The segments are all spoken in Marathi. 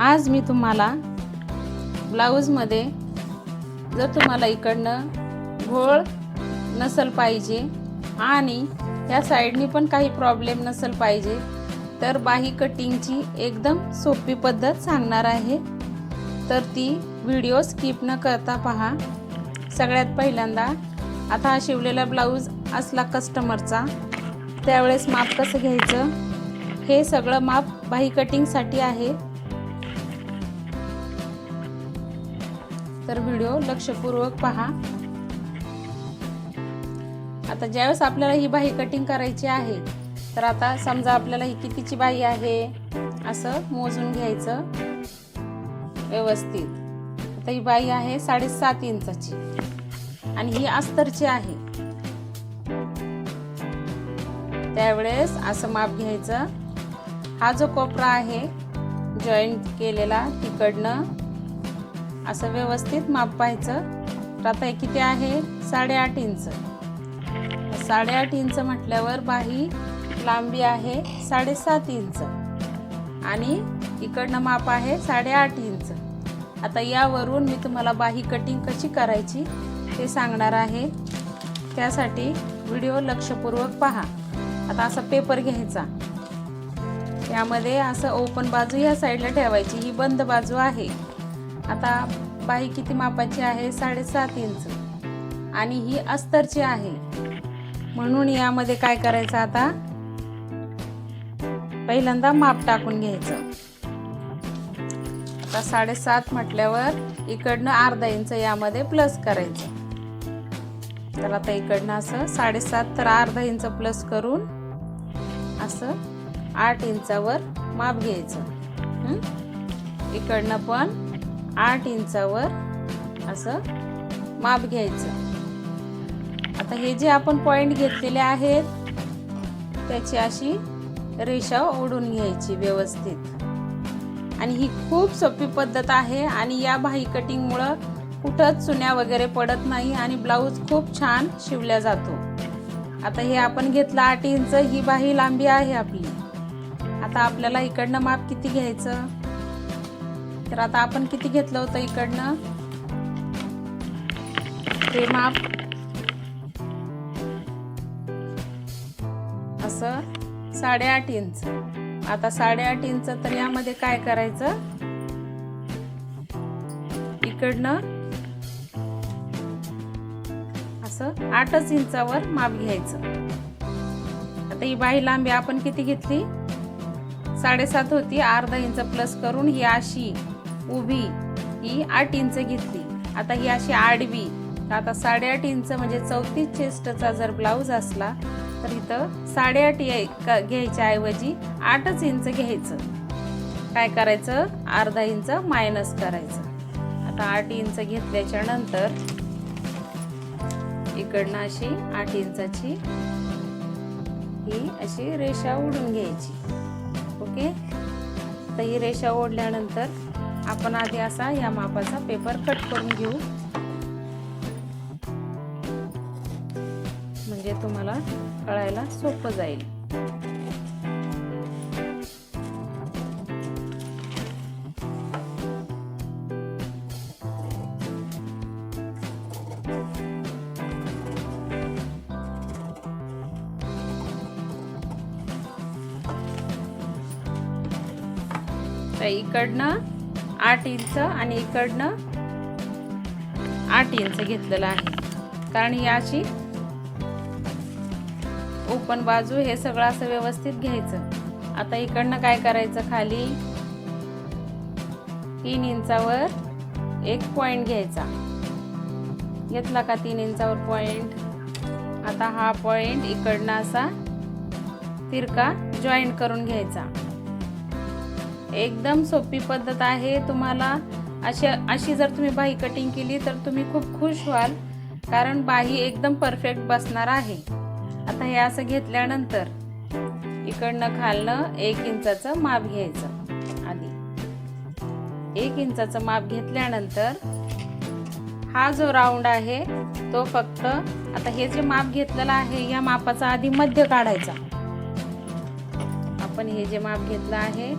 आज मी तुम्हाला ब्लाऊजमध्ये जर तुम्हाला इकडनं घोळ नसल पाहिजे आणि ह्या साईडनी पण काही प्रॉब्लेम नसल पाहिजे तर बाही कटिंगची एकदम सोपी पद्धत सांगणार आहे. तर ती व्हिडिओ स्किप न करता पहा. सगळ्यात पहिल्यांदा आता हा शिवलेला ब्लाऊज असला कस्टमरचा त्यावेळेस माप कसं घ्यायचं? हे सगळं माप बाही कटिंगसाठी आहे. तर व्हिडिओ लक्षपूर्वक पहा. आता ज्यावेळेस आपल्याला ही बाही कटिंग करायची आहे तर आता समजा आपल्याला ही कितीची बाही आहे? असं मोजून घ्यायचं व्यवस्थित. आता ही बाही आहे साडेसात इंचाची. आणि ही अस्तरची आहे. त्यावेळेस असं माप घ्यायचं. हा जो कोपरा आहे जॉईंट केलेला तिकडनं असं व्यवस्थित माप पाहायचं. तर आता हे किती आहे? साडेआठ इंच. साडेआठ इंच म्हटल्यावर बाही लांबी आहे साडेसात इंच. आणि इकडनं माप आहे साडेआठ इंच. आता यावरून मी तुम्हाला बाही कटिंग कशी करायची ते सांगणार आहे. त्यासाठी व्हिडिओ लक्षपूर्वक पहा. आता असा पेपर घ्यायचा. यामध्ये असं ओपन बाजू ह्या साईडला ठेवायची. ही बंद बाजू आहे. आता बाही किती मापाची आहे? साडेसात इंच. आणि ही अस्तरची आहे. म्हणून यामध्ये काय करायचं आता? पहिल्यांदा माप टाकून घ्यायचं. आता साडेसात म्हटल्यावर इकडनं अर्धा इंच यामध्ये प्लस करायचं. तर आता इकडनं असं साडेसात तर अर्धा इंच प्लस करून असं आठ इंचावर माप घ्यायचं. इकडनं पण आठ इंचावर असं माप घ्यायचं. आता हे जे आपण पॉइंट घेतलेले आहेत त्याची अशी रेषा ओढून घ्यायची व्यवस्थित. आणि ही खूप सोपी पद्धत आहे आणि या भाई कटिंगमुळं कुठंच चुन्या वगैरे पडत नाही आणि ब्लाऊज खूप छान शिवल्या जातो. आता हे आपण घेतलं आठ इंच ही बाही लांबी आहे आपली. आता आपल्याला इकडनं माप किती घ्यायचं? तर आता आपण किती घेतलं होतं इकडनं? ते माप. असं? साडेआठ इंच. आता साडेआठ इंच तर यामध्ये काय करायचं? इकडनं. असं? आठच इंचावर माप घ्यायचं. आता ही बाही लांबी आपण किती घेतली? साडेसात होती. अर्धा इंच प्लस करून ही अशी. उभी ही आठ इंच घेतली. आता ही अशी आडवी. आता साडेआठ इंच म्हणजे चौतीस चेस्टचा जर ब्लाऊज असला तर इथं साडेआठ घ्यायच्या ऐवजी आठच इंच घ्यायचं. काय करायचं? अर्धा इंच मायनस करायचं. आता आठ इंच घेतल्याच्या नंतर इकडनं अशी आठ इंचाची ही अशी रेषा ओढून घ्यायची. ओके? तर ही रेषा ओढल्यानंतर आपण आधी असा या मापाचा पेपर कट करून घेऊ. म्हणजे तुम्हाला कळायला सोपं जाईल. तर इकडनं आठ इंच आणि इकडनं आठ इंच घेतलेलं आहे. कारण याची ओपन बाजू हे सगळं असं व्यवस्थित घ्यायचं. आता इकडनं काय करायचं खाली? तीन इंचावर एक पॉइंट घ्यायचा. घेतला का तीन इंचावर पॉइंट आता हा पॉइंट इकडनं असा तिरका जॉईंट करून घ्यायचा. एकदम सोपी पद्धत आहे. तुम्हाला अशी अशी जर तुम्ही बाही कटिंग केली तर तुम्ही खूप खुश व्हाल. कारण बाही एकदम परफेक्ट बसणार आहे. आता हे असं घेतल्यानंतर इकडनं खालनं एक इंचाचं माप घ्यायचं. आधी एक इंचाचं माप घेतल्यानंतर हा जो राऊंड आहे तो फक्त आता हे जे माप घेतलेलं आहे या मापाचा आधी मध्य काढायचा. आपण हे जे माप घेतलं आहे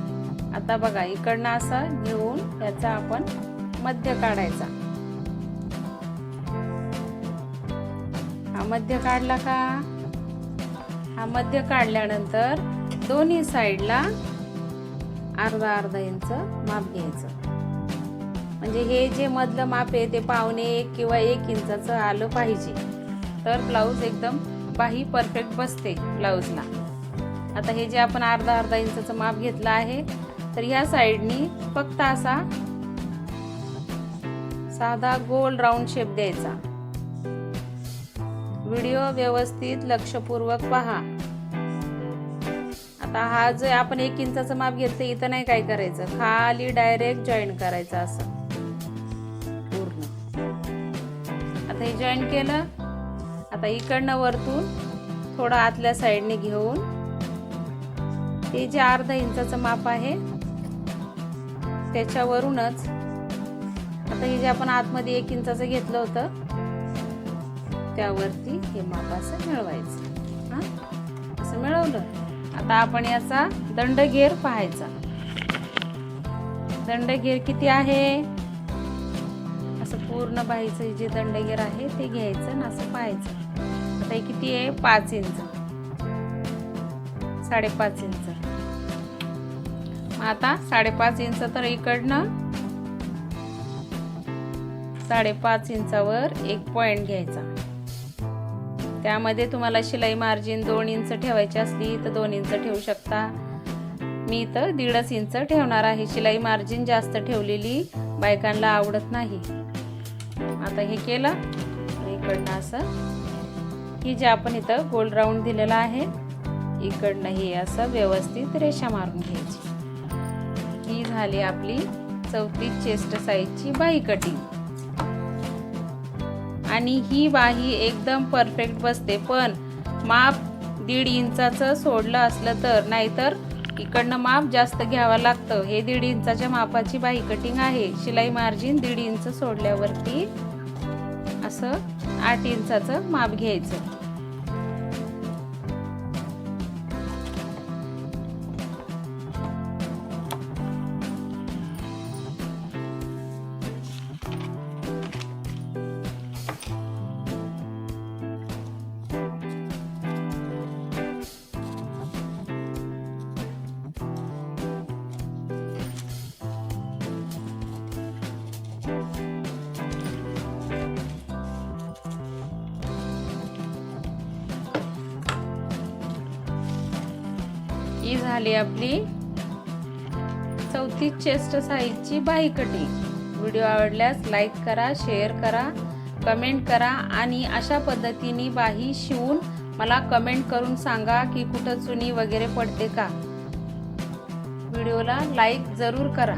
आता बघा इकडनं असं घेऊन याचा आपण मध्य काढायचा. हा मध्य काढला का? हा मध्य काढल्यानंतर दोन्ही साईडला अर्धा अर्धा इंच माप घ्यायचं. म्हणजे हे जे मधलं माप आहे ते पावणे एक किंवा एक इंचाचं आलं पाहिजे. तर ब्लाऊज एकदम बाही परफेक्ट बसते ब्लाऊजला. आता हे जे आपण अर्धा अर्धा इंचाचं माप घेतलं आहे तर ह्या साईडनी फक्त असा साधा गोल राऊंड शेप द्यायचा. व्हिडिओ व्यवस्थित लक्षपूर्वक पहा. आता हा जो आपण एक इंचाचं माप घेतलं इथं नाही काय करायचं. खाली डायरेक्ट जॉईन करायचं असं. पूर्ण. आता हे जॉईन केलं. आता इकडनं वरतून थोडं आतल्या साईडने घेऊन ते जे अर्धा इंचाचं माप आहे त्याच्यावरूनच. आता हे जे आपण आतमध्ये एक इंचाचं घेतलं होतं त्यावरती हे माप असं मिळवायचं. हां? असं मिळवलं. आता आपण याचा दंडघेर पाहायचा. दंडघेर किती आहे? असं पूर्ण बाईचं जे दंडघेर आहे ते घ्यायचं आणि असं पाहायचं. आता हे किती आहे? पाच इंच. साडेपाच इंच. आता साडेपाच इंच तर इकडनं साडेपाच इंचावर एक पॉइंट घ्यायचा. त्यामध्ये तुम्हाला शिलाई मार्जिन दोन इंच ठेवायची असली तर दोन इंच ठेवू शकता. मी इथं दीडच इंच ठेवणार आहे. शिलाई मार्जिन जास्त ठेवलेली बायकांना आवडत नाही. आता हे केलं. इकडनं असं. की जे आपण इथं गोल राऊंड दिलेला आहे इकडनं हे असं व्यवस्थित रेषा मारून घ्यायची. झाली आपली चौतीस चेस्ट साईजची बाही कटिंग. आणि ही बाही एकदम परफेक्ट बसते पण माप दीड इंचाचं सोडलं असलं तर नाहीतर इकडनं माप जास्त घ्यावं लागतं. हे दीड इंचाच्या मापाची बाही कटिंग आहे. शिलाई मार्जिन दीड इंच सोडल्यावरती असं आठ इंचाचं माप घ्यायचं. झाली आपली चौथी चेस्ट साईजची बाही व्हिडिओ आवडल्यास लाईक करा शेअर करा कमेंट करा आणि अशा पद्धतीने बाही शिवून मला कमेंट करून सांगा की कुठं चुनी वगैरे पडते का. व्हिडिओला लाईक जरूर करा.